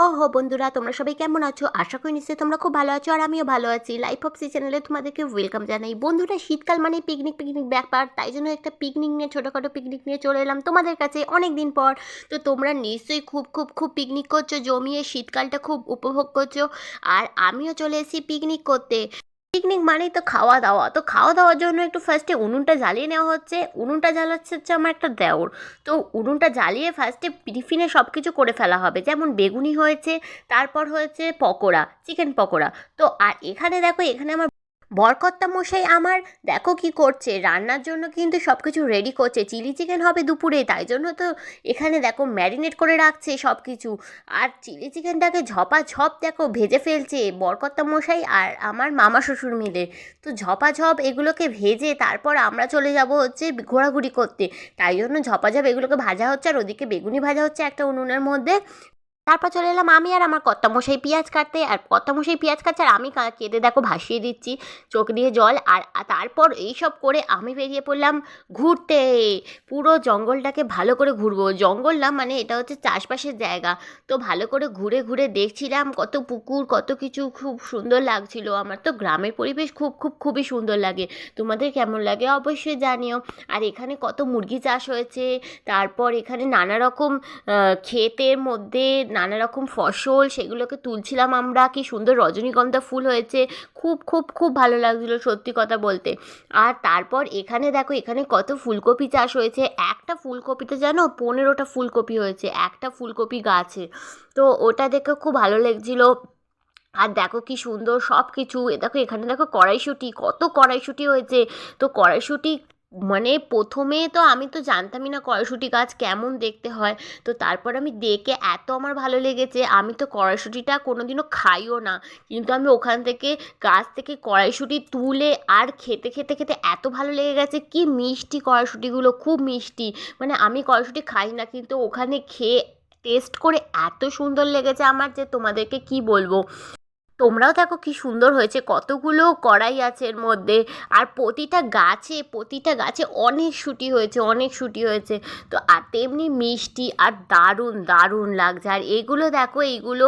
ও হো বন্ধুরা, তোমরা সবাই কেমন আছো? আশা করি নিশ্চয়ই তোমরা খুব ভালো আছো আর আমিও ভালো আছি। লাইফ অফ সি চ্যানেলে তোমাদেরকে ওয়েলকাম জানাই। বন্ধুরা, শীতকাল মানে পিকনিক পিকনিক ব্যাপার, তাই জন্য একটা পিকনিক নিয়ে, ছোটোখাটো পিকনিক নিয়ে চলে এলাম তোমাদের কাছে অনেক দিন পর। তো তোমরা নিশ্চয়ই খুব খুব খুব পিকনিক করছ, জমিয়ে শীতকালটা খুব উপভোগ করছ। আর আমিও চলে এসেছি পিকনিক করতে। পিকনিক মানেই তো খাওয়া দাওয়া। তো খাওয়া দাওয়ার জন্য একটু ফার্স্টে উনুনটা জ্বালিয়ে নেওয়া হচ্ছে। উনুনটা জ্বালাচ্ছে হচ্ছে আমার একটা দেওর। তো উনুনটা জ্বালিয়ে ফার্স্টে টিফিনে সব কিছু করে ফেলা হবে। যেমন বেগুনি হয়েছে, তারপর হয়েছে পকোড়া চিকেন পকোড়া। তো আর এখানে দেখো, এখানে আমার বরকর্তা মশাই আমার, দেখো কি করছে। রান্নার জন্য কিন্তু সব কিছু রেডি করছে। চিলি চিকেন হবে দুপুরে, তাই জন্য তো এখানে দেখো ম্যারিনেট করে রাখছে সব কিছু আর চিলি চিকেনটাকে ঝপা ঝপ দেখো ভেজে ফেলছে বরকর্তা মশাই আর আমার মামা শ্বশুর মিলে। তো ঝপা ঝপ এগুলোকে ভেজে তারপর আমরা চলে যাব হচ্ছে ঘোরাঘুরি করতে। তাই জন্য ঝপা ঝপ এগুলোকে ভাজা হচ্ছে আর ওদিকে বেগুনি ভাজা হচ্ছে একটা উনুনের মধ্যে। তারপর চলে এলাম আমি আর আমার কর্তামশাই পেঁয়াজ কাটতে। আর কর্তামশাই পেঁয়াজ কাটছে আর আমি কা- কেটে দেখো ভাসিয়ে দিচ্ছি চোখ দিয়ে জল। আর তারপর এইসব করে আমি বেরিয়ে পড়লাম ঘুরতে। পুরো জঙ্গলটাকে ভালো করে ঘুরবো। জঙ্গল না মানে এটা হচ্ছে চাষবাসের জায়গা। তো ভালো করে ঘুরে ঘুরে দেখছিলাম কত পুকুর, কত কিছু খুব সুন্দর লাগছিল। আমার তো গ্রামের পরিবেশ খুব খুব, খুবই সুন্দর লাগে। তোমাদের কেমন লাগে অবশ্যই জানিও। আর এখানে কত মুরগি চাষ হয়েছে। তারপর এখানে নানা রকম ক্ষেতের মধ্যে নানা রকম ফসল, সেগুলোকে তুলছিলাম আমরা। কি সুন্দর রজনীগন্ধা ফুল হয়েছে। খুব খুব খুব ভালো লাগছিল সত্যি কথা বলতে। আর তারপর এখানে দেখো, এখানে কত ফুলকপি চাষ হয়েছে। একটা ফুলকপিতে জানো, পনেরোটা ফুলকপি হয়েছে, একটা ফুলকপি গাছে। তো ওটা দেখে খুব ভালো লাগছিল। আর দেখো কি সুন্দর সব কিছু দেখো, এখানে দেখো কড়াইশুঁটি, কত কড়াইশুঁটি হয়েছে। তো কড়াইশুঁটি মানে প্রথমে তো আমি তো জানতামই না কড়াইশুঁটি গাছ কেমন দেখতে হয়। তো তারপর আমি দেখে এত আমার ভালো লেগেছে, আমি তো কড়াইশুঁটিটা কোনোদিনও খাইও না। কিন্তু আমি ওখান থেকে গাছ থেকে কড়াইশুঁটি তুলে আর খেতে খেতে খেতে এত ভালো লেগে গেছে কি মিষ্টি কড়াইশুঁটিগুলো, খুব মিষ্টি। মানে আমি কড়াইশুঁটি খাই না, কিন্তু ওখানে খেয়ে, টেস্ট করে এত সুন্দর লেগেছে আমার যে তোমাদেরকে কি বলব। তোমরাও দেখো কি সুন্দর হয়েছে। কতগুলো কড়াই আছে এর মধ্যে। আর প্রতিটা গাছে প্রতিটা গাছে অনেক শুটি হয়েছে, অনেক শুটি হয়েছে। তো আর তেমনি মিষ্টি আর দারুণ দারুণ লাগছে। আর এগুলো দেখো এইগুলো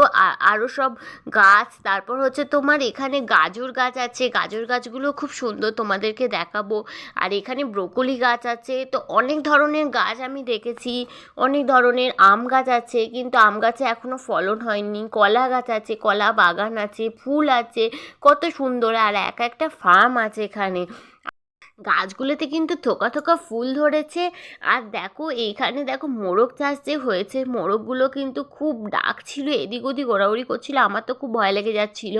আরও সব গাছ। তারপর হচ্ছে তোমার এখানে গাজর গাছ আছে। গাজর গাছগুলো খুব সুন্দর তোমাদেরকে দেখাবো। আর এখানে ব্রোকলি গাছ আছে। তো অনেক ধরনের গাছ আমি দেখেছি। অনেক ধরনের আম গাছ আছে। কিন্তু আম গাছে এখনও ফলন হয়নি। কলা গাছ আছে, কলা বাগান আছে। ফুল আছে, কত সুন্দর। আর এক একটা ফার্ম আছে এখানে। গাছগুলোতে কিন্তু থোকা থোকা ফুল ধরেছে। আর দেখো এইখানে দেখো মোরগ চাষ যে হয়েছে, মোরগগুলো কিন্তু খুব ডাক ছিল, এদিক ওদিক ওড়াউড়ি করছিল। আমার তো খুব ভয় লেগে যাচ্ছিল।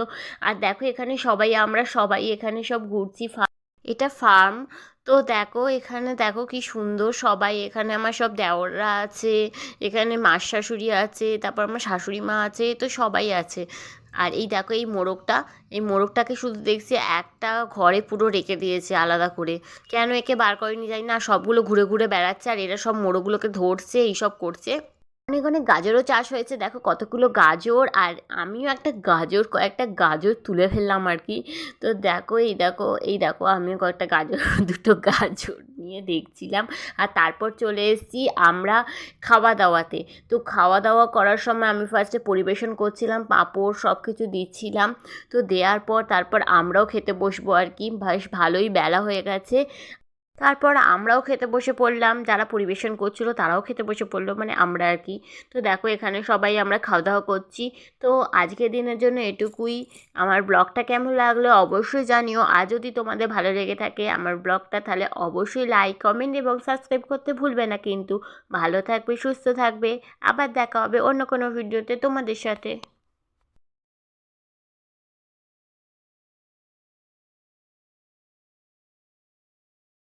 আর দেখো, এখানে সবাই, আমরা সবাই এখানে সব ঘুরছি এটা ফার্ম তো দেখো, এখানে দেখো কি সুন্দর, সবাই এখানে আমার সব দেওররা আছে, এখানে মাস শাশুড়ি আছে, তারপর আমার শাশুড়ি মা আছে, তো সবাই আছে। আর এই দেখো, এই মোরগটা এই মোরগটাকে শুধু দেখছি একটা ঘরে পুরো রেখে দিয়েছে আলাদা করে। কেন একে বার করেনি জানি না, সবগুলো ঘুরে ঘুরে বেড়াচ্ছে আর এরা সব মোরগগুলোকে ধরছে, এইসব করছে। অনেক অনেক গাজরও চাষ হয়েছে। দেখো কতগুলো গাজর আর আমিও একটা গাজর, কয়েকটা গাজর তুলে ফেললাম আর কি। তো দেখো, এই দেখো এই দেখো, আমিও কয়েকটা গাজর, দুটো গাজর নিয়ে দেখছিলাম। আর তারপর চলে এসেছি আমরা খাওয়া দাওয়াতে। তো খাওয়া দাওয়া করার সময় আমি ফার্স্টে পরিবেশন করছিলাম, পাঁপড় সব কিছু দিচ্ছিলাম। তো দেওয়ার পর তারপর আমরাও খেতে বসবো আর কি। বেশ ভালোই বেলা হয়ে গেছে। তারপর আমরাও খেতে বসে পড়লাম, যারা পরিবেশন করছিল তারাও খেতে বসে পড়ল মানে আমরা আর কি। তো দেখো এখানে সবাই আমরা খাওয়া দাওয়া করছি। তো আজকের দিনের জন্য এটুকুই। আমার ব্লগটা কেমন লাগল অবশ্যই জানিও। আর যদি তোমাদের ভালো লেগে থাকে আমার ব্লগটা, তাহলে অবশ্যই লাইক কমেন্ট এবং সাবস্ক্রাইব করতে ভুলবে না কিন্তু। ভালো থাকবে, সুস্থ থাকবে। আবার দেখা হবে অন্য কোনো ভিডিওতে তোমাদের সাথে।